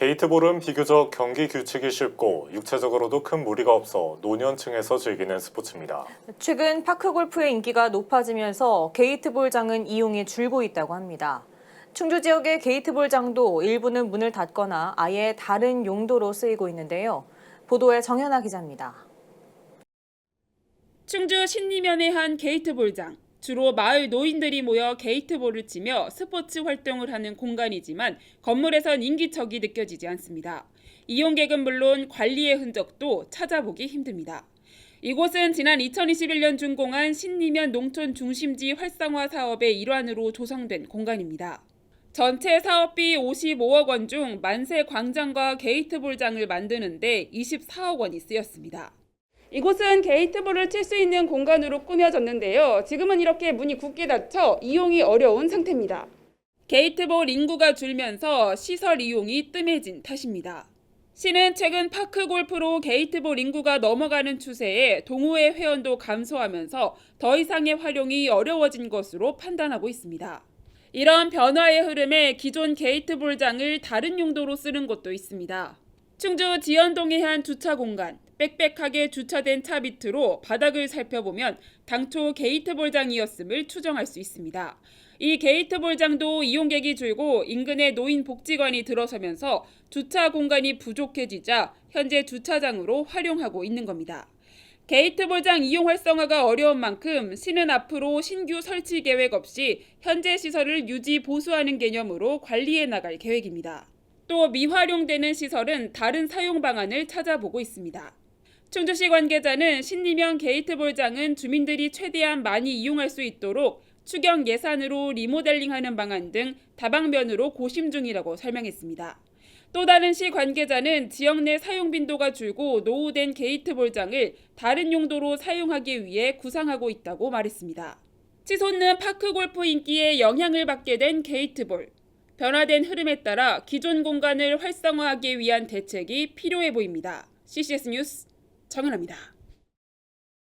게이트볼은 비교적 경기 규칙이 쉽고 육체적으로도 큰 무리가 없어 노년층에서 즐기는 스포츠입니다. 최근 파크 골프의 인기가 높아지면서 게이트볼장은 이용이 줄고 있다고 합니다. 충주 지역의 게이트볼장도 일부는 문을 닫거나 아예 다른 용도로 쓰이고 있는데요. 보도에 정현아 기자입니다. 충주 신리면의 한 게이트볼장. 주로 마을 노인들이 모여 게이트볼을 치며 스포츠 활동을 하는 공간이지만 건물에선 인기척이 느껴지지 않습니다. 이용객은 물론 관리의 흔적도 찾아보기 힘듭니다. 이곳은 지난 2021년 준공한 신리면 농촌 중심지 활성화 사업의 일환으로 조성된 공간입니다. 전체 사업비 55억 원 중 만세 광장과 게이트볼장을 만드는데 24억 원이 쓰였습니다. 이곳은 게이트볼을 칠 수 있는 공간으로 꾸며졌는데요. 지금은 이렇게 문이 굳게 닫혀 이용이 어려운 상태입니다. 게이트볼 인구가 줄면서 시설 이용이 뜸해진 탓입니다. 시는 최근 파크 골프로 게이트볼 인구가 넘어가는 추세에 동호회 회원도 감소하면서 더 이상의 활용이 어려워진 것으로 판단하고 있습니다. 이런 변화의 흐름에 기존 게이트볼장을 다른 용도로 쓰는 곳도 있습니다. 충주 지연동의 한 주차 공간, 빽빽하게 주차된 차 밑으로 바닥을 살펴보면 당초 게이트 볼장이었음을 추정할 수 있습니다. 이 게이트 볼장도 이용객이 줄고 인근에 노인 복지관이 들어서면서 주차 공간이 부족해지자 현재 주차장으로 활용하고 있는 겁니다. 게이트 볼장 이용 활성화가 어려운 만큼 시는 앞으로 신규 설치 계획 없이 현재 시설을 유지 보수하는 개념으로 관리해 나갈 계획입니다. 또 미활용되는 시설은 다른 사용 방안을 찾아보고 있습니다. 충주시 관계자는 신리면 게이트볼장은 주민들이 최대한 많이 이용할 수 있도록 추경 예산으로 리모델링하는 방안 등 다방면으로 고심 중이라고 설명했습니다. 또 다른 시 관계자는 지역 내 사용 빈도가 줄고 노후된 게이트볼장을 다른 용도로 사용하기 위해 구상하고 있다고 말했습니다. 치솟는 파크 골프 인기에 영향을 받게 된 게이트볼. 변화된 흐름에 따라 기존 공간을 활성화하기 위한 대책이 필요해 보입니다. CCS 뉴스 정은아입니다.